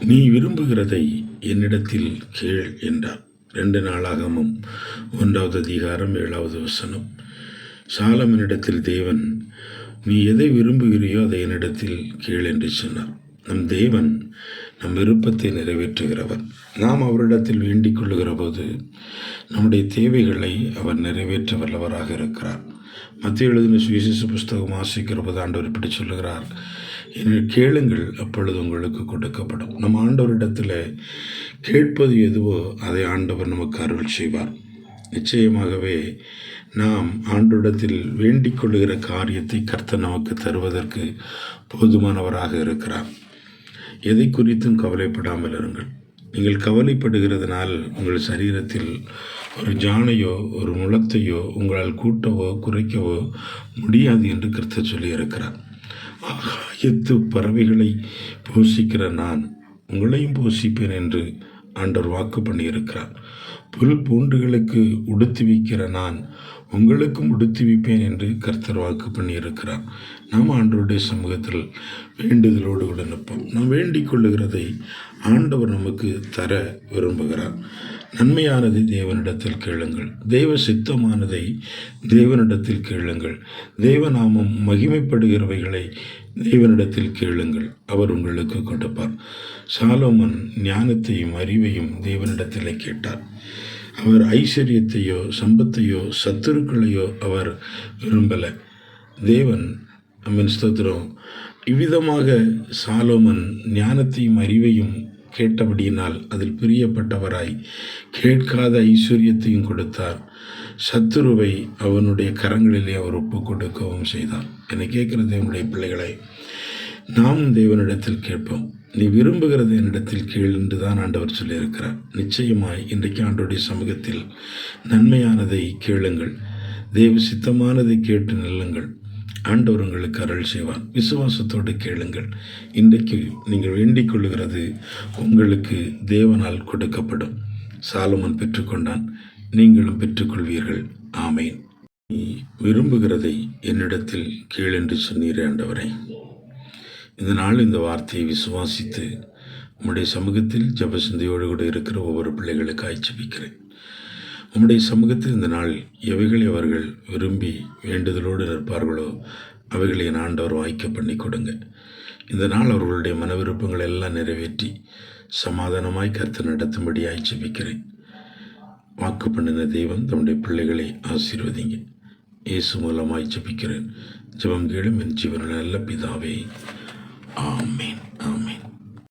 நீ விரும்புகிறதை என்னிடத்தில் கேள் என்றார். ரெண்டு நாளாகமும் ஒன்றாவது அதிகாரம் ஏழாவது வசனம். சாலமனிடத்தில் தேவன் நீ எதை விரும்புகிறியோ அதை என்னிடத்தில் கேள் என்று சொன்னார். நம் தேவன் நம் விருப்பத்தை நிறைவேற்றுகிறவர். நாம் அவரிடத்தில் வேண்டிக் கொள்ளுகிற போது நம்முடைய தேவைகளை அவர் நிறைவேற்ற வல்லவராக இருக்கிறார். மத்திய எழுதின சுவிசேஷ புஸ்தகம் வாசிக்கிற போது ஆண்டவர் இப்படி சொல்லுகிறார். கேளுங்கள் அப்பொழுது உங்களுக்கு கொடுக்கப்படும். நம்ம ஆண்டவரிடத்தில் கேட்பது எதுவோ அதை ஆண்டவர் நமக்கு அருள் செய்வார். நிச்சயமாகவே நாம் ஆண்டோடத்தில் வேண்டிக் கொள்ளுகிற காரியத்தை கர்த்தர் நமக்கு தருவதற்கு போதுமானவராக இருக்கிறார். எதை குறித்தும் கவலைப்படாமல் இருங்கள். நீங்கள் கவலைப்படுகிறதுனால் உங்கள் சரீரத்தில் ஒரு ஜானையோ ஒரு முளத்தையோ உங்களால் கூட்டவோ குறைக்கவோ முடியாது என்று கர்த்தர் சொல்லியிருக்கிறார். ஆகாயத்து பறவைகளை போஷிக்கிற நான் உங்களையும் போஷிப்பேன் என்று ஆண்டவர் வாக்கு பண்ணியிருக்கிறார். புல் பூண்டுகளுக்கு உடுத்துவிக்கிற நான் உங்களுக்கும் உடுத்துவிப்பேன் என்று கர்த்தர் வாக்கு பண்ணியிருக்கிறார். நாம் ஆண்டவருடைய சமூகத்தில் வேண்டுதலோடு கூட நிற்போம். நாம் வேண்டிக் கொள்ளுகிறதை ஆண்டவர் நமக்கு தர விரும்புகிறார். நன்மையானதை தேவனிடத்தில் கேளுங்கள். தெய்வ சித்தமானதை தேவனிடத்தில் கேளுங்கள். தெய்வநாமம் மகிமைப்படுகிறவைகளை தேவனிடத்தில் கேளுங்கள். அவர் உங்களுக்கு கொடுப்பார். சாலோமன் ஞானத்தையும் அறிவையும் தேவனிடத்திலே கேட்டார். அவர் ஐஸ்வர்யத்தையோ சம்பத்தையோ சத்துருக்களையோ அவர் விரும்பலை. தேவன் அம்மன் ஸ்தோத்திரம். இவ்விதமாக சாலோமன் ஞானத்தையும் அறிவையும் கேட்டபடியினால் அதில் பிரியப்பட்டவராய் கேட்காத ஐஸ்வர்யத்தையும் கொடுத்தார். சத்துருவை அவனுடைய கரங்களிலே அவர் ஒப்பு கொடுக்கவும் செய்தார். என்னை கேட்கிற தேவனுடைய பிள்ளைகளை நாம் தேவனிடத்தில் கேட்போம். நீ விரும்புகிறது என்னிடத்தில் கேள் என்று தான் ஆண்டவர் சொல்லியிருக்கிறார். நிச்சயமாய் இன்றைக்கு ஆண்டோடைய சமூகத்தில் நன்மையானதை கேளுங்கள். தேவ சித்தமானதை கேட்டு நில்லுங்கள். ஆண்டவர் உங்களுக்கு அருள் செய்வார். விசுவாசத்தோடு கேளுங்கள். இன்றைக்கு நீங்கள் வேண்டிக் கொள்ளுகிறது உங்களுக்கு தேவனால் கொடுக்கப்படும். சாலமன் பெற்றுக்கொண்டான் நீங்களும் பெற்றுக்கொள்வீர்கள் ஆமேன். நீ விரும்புகிறதை என்னிடத்தில் கீழ் என்று சொன்னீரே ஆண்டவரே. இந்த நாள் இந்த வார்த்தையை விசுவாசித்து உம்முடைய சமூகத்தில் ஜபசிந்தையோடு கூட இருக்கிற ஒவ்வொரு பிள்ளைகளுக்கு ஜெபிக்கிறேன் நம்முடைய சமூகத்தில் இந்த நாள் எவைகளை அவர்கள் விரும்பி வேண்டுதலோடு நிற்பார்களோ அவைகளை ஆண்டவர் வாய்க்க பண்ணி கொடுங்க. இந்த நாள் அவர்களுடைய மன விருப்பங்களை எல்லாம் நிறைவேற்றி சமாதானமாய் கருத்து நடத்தும்படியாய் ஜெபிக்கிறேன். வாக்கு பண்ணின தெய்வம் தம்முடைய பிள்ளைகளை ஆசீர்வதிங்க. இயேசு மூலமாய் ஜெபிக்கிறேன். ஜெபம் கேளும் என் ஜீவன நல்ல பிதாவே. ஆமேன் ஆமேன்.